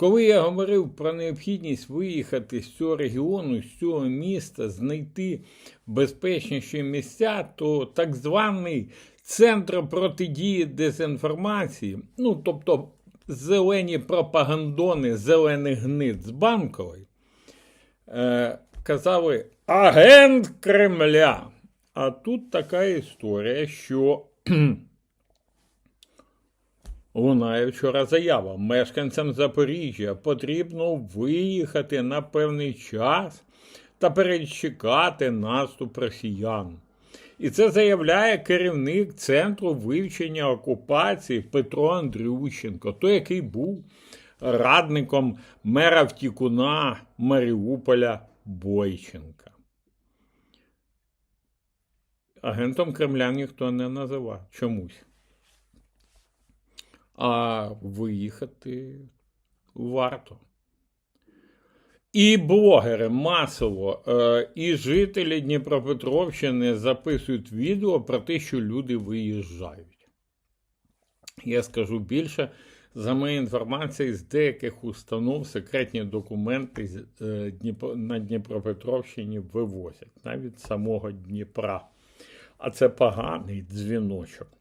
Коли я говорив про необхідність виїхати з цього регіону, з цього міста, знайти безпечніші місця, то так званий центр протидії дезінформації, ну тобто зелені пропагандони зелених гнид з банкової, е, казали агент Кремля. А тут така історія, що лунає вчора заява. Мешканцям Запоріжжя потрібно виїхати на певний час та перечекати наступ росіян. І це заявляє керівник Центру вивчення окупації Петро Андрющенко, той, який був радником мера втікуна Маріуполя Бойченка. Агентом Кремля ніхто не називав чомусь. А виїхати варто. І блогери масово, е, і жителі Дніпропетровщини записують відео про те, що люди виїжджають. Я скажу більше, за моєю інформацією, з деяких установ секретні документи е, на Дніпропетровщині вивозять, навіть самого Дніпра. А це поганий дзвіночок.